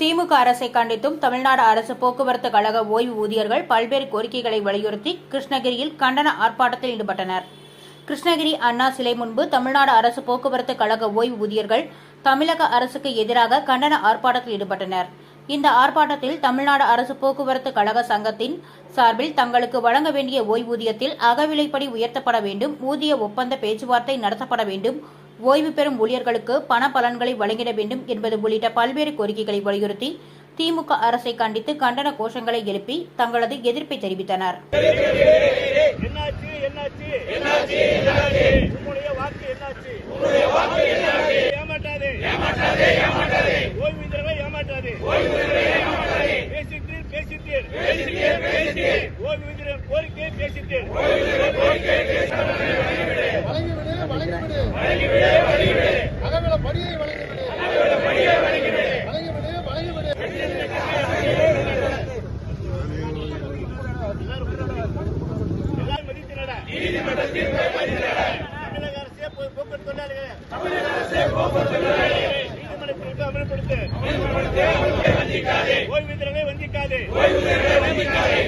திமுக அரசை கண்டித்தும் தமிழ்நாடு அரசு போக்குவரத்து கழக ஓய்வு ஊதியர்கள் பல்வேறு கோரிக்கைகளை வலியுறுத்தி கிருஷ்ணகிரியில் கண்டன ஆர்ப்பாட்டத்தில் ஈடுபட்டனர். கிருஷ்ணகிரி அண்ணா சிலை முன்பு தமிழ்நாடு அரசு போக்குவரத்து கழக ஓய்வு ஊதியர்கள் தமிழக அரசுக்கு எதிராக கண்டன ஆர்ப்பாட்டத்தில் ஈடுபட்டனர். இந்த ஆர்ப்பாட்டத்தில் தமிழ்நாடு அரசு போக்குவரத்து கழக சங்கத்தின் சார்பில் தங்களுக்கு வழங்க வேண்டிய ஓய்வூதியத்தில் அகவிலைப்படி உயர்த்தப்பட வேண்டும் ஊதிய ஒப்பந்த பேச்சுவார்த்தை நடத்தப்பட வேண்டும் ஓய்வு பெறும் ஊழியர்களுக்கு பண பலன்களை வழங்கிட வேண்டும் என்பது உள்ளிட்ட பல்வேறு கோரிக்கைகளை வலியுறுத்தி திமுக அரசை கண்டித்து கண்டன கோஷங்களை எழுப்பி தங்களது எதிர்ப்பை தெரிவித்தனர். என்னாச்சு என்னாச்சு? ஓய்வூதியர்களை வஞ்சிக்காதே ஓய்வூதியர்களை வஞ்சிக்காதே